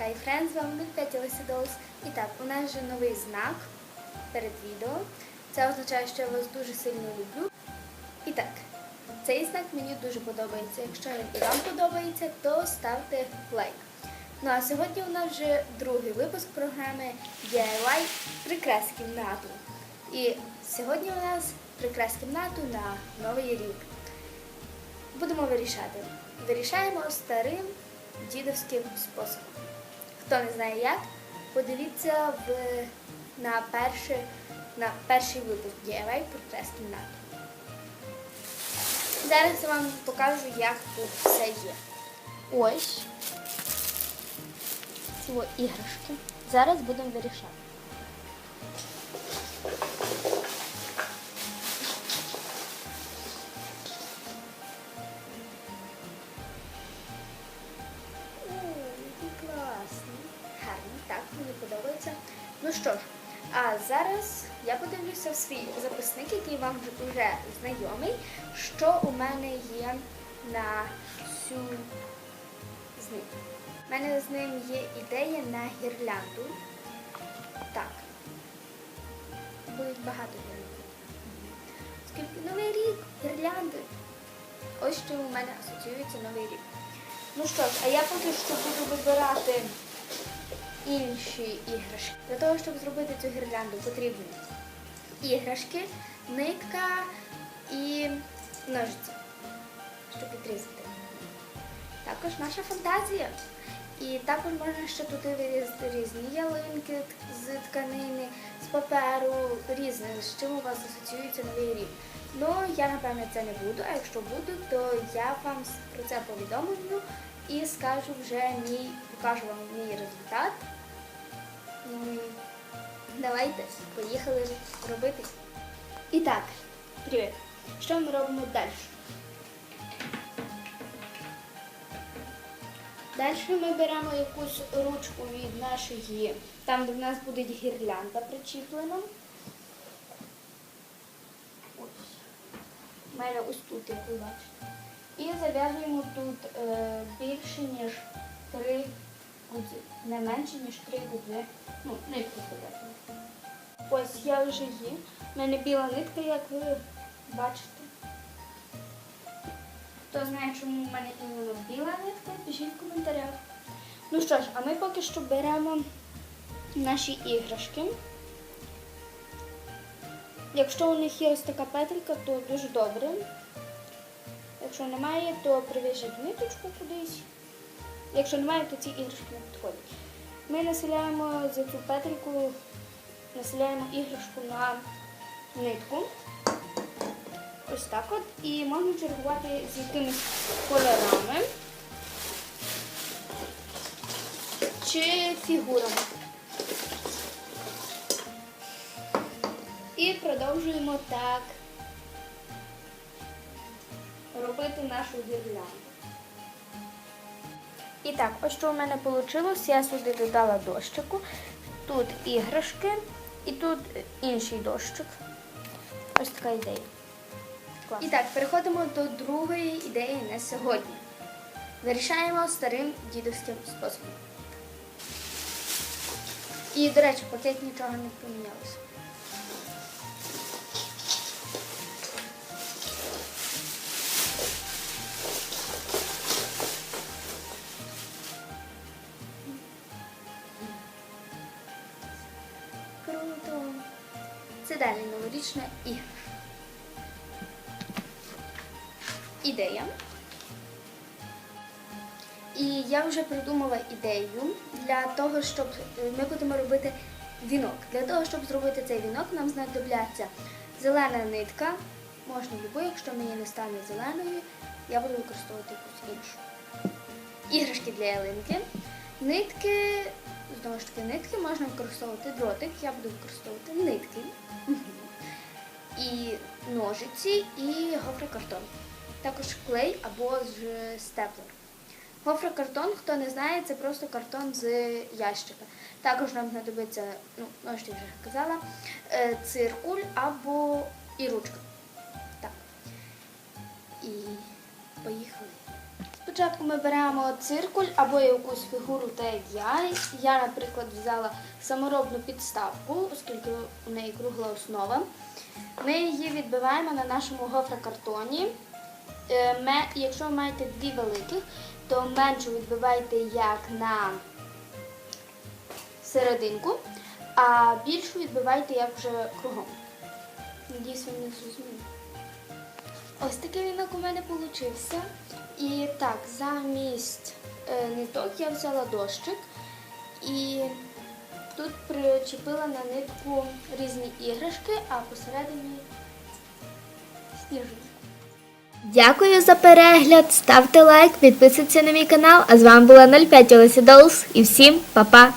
Френд, з вами 05 Леся Долс. І так, у нас вже новий знак перед відео. Це означає, що я вас дуже сильно люблю. І так, цей знак мені дуже подобається. Якщо він і вам подобається, то ставте лайк. Ну а сьогодні у нас вже другий випуск програми DIY Прикрас кімнату. І сьогодні у нас прикрас кімнату на Новий рік. Будемо вирішати. Вирішаємо старим дідовським способом. Хто не знає як, подивіться в, на, перший, на перший випуск DIY Прикрас кімнати. Зараз я вам покажу, як тут все є. Ось ці іграшки. Зараз будемо вирішати. Ну що ж, а зараз я подивлюся в свій записник, який вам вже- знайомий, що у мене є на цю з ним. У мене з ним є ідея на гірлянду. Так. Буде багато гірлянд. Скільки новий рік, гірлянди. Ось що у мене асоціюється новий рік. Ну що ж, а я поки що буду вибирати інші іграшки. Для того, щоб зробити цю гірлянду, потрібні іграшки, нитка і ножиці, щоб підрізати. Також наша фантазія. І також можна ще туди вирізати різні ялинки з тканини, з паперу, різне, з чим у вас асоціюється новий рік. Ну, я напевне це не буду, а якщо буду, то я вам про це повідомлю і скажу вже мій, покажу вам мій результат. Ну давайте, поїхали робити. І так, привіт. Що ми робимо далі? Далі ми беремо якусь ручку від нашої, там, де в нас буде гірлянда причіплена. Ось. У мене ось тут, як ви бачите. І зав'язуємо тут е, більше, ніж три гудзи. Не менше, ніж три гудзи. Ну, нитку зав'язуємо. Ось я вже є. У мене біла нитка, як ви бачите. Хто знає, чому в мене іменно біла нитка, пишіть в коментарях. Ну що ж, а ми поки що беремо наші іграшки. Якщо у них є ось така петелька, то дуже добре. Якщо немає, то прив'яжіть ниточку кудись. Якщо немає, то ці іграшки не підходять. Ми населяємо за цю петельку, населяємо іграшку на нитку. Ось так от. І можна чергувати з якимись кольорами чи фігурами. І продовжуємо так робити нашу гірлянду. І так, ось що у мене вийшло. Я сюди додала дощику. Тут іграшки і тут інший дощик. Ось така ідея. І так, переходимо до другої ідеї на сьогодні. Вирішаємо старим дідовським способом. І, до речі, пакет нічого не помінялося. Це далі новорічна іграшка. ідея. І я вже придумала ідею для того, щоб е, ми будемо робити вінок. Для того, щоб зробити цей вінок, нам знадобляться зелена нитка, можна любу, якщо мені не стане зеленою, я буду використовувати якусь іншу. Іграшки для ялинки. Нитки, знову ж таки, нитки можна використовувати дротик, я буду використовувати нитки. І ножиці, і гофрокартон також клей або ж степлер. Гофрокартон, хто не знає, це просто картон з ящика. Також нам знадобиться, ну, ножці вже казала, е, циркуль або і ручка. Так. І поїхали. Спочатку ми беремо циркуль або якусь фігуру, я. Я, наприклад, взяла саморобну підставку, оскільки у неї кругла основа. Ми її відбиваємо на нашому гофрокартоні. Е, Якщо ви маєте дві великих, то меншу відбивайте як на серединку, а більшу відбивайте як вже кругом. Надіюсь, ви мене зрозуміли. Ось такий він у мене получився. І так, замість е, ниток я взяла дощик і тут причепила на нитку різні іграшки, а посередині сніжинку. Дякую за перегляд. Ставте лайк, підписуйтесь на мій канал. А з вами була 05 Олеся Долс і всім па-па!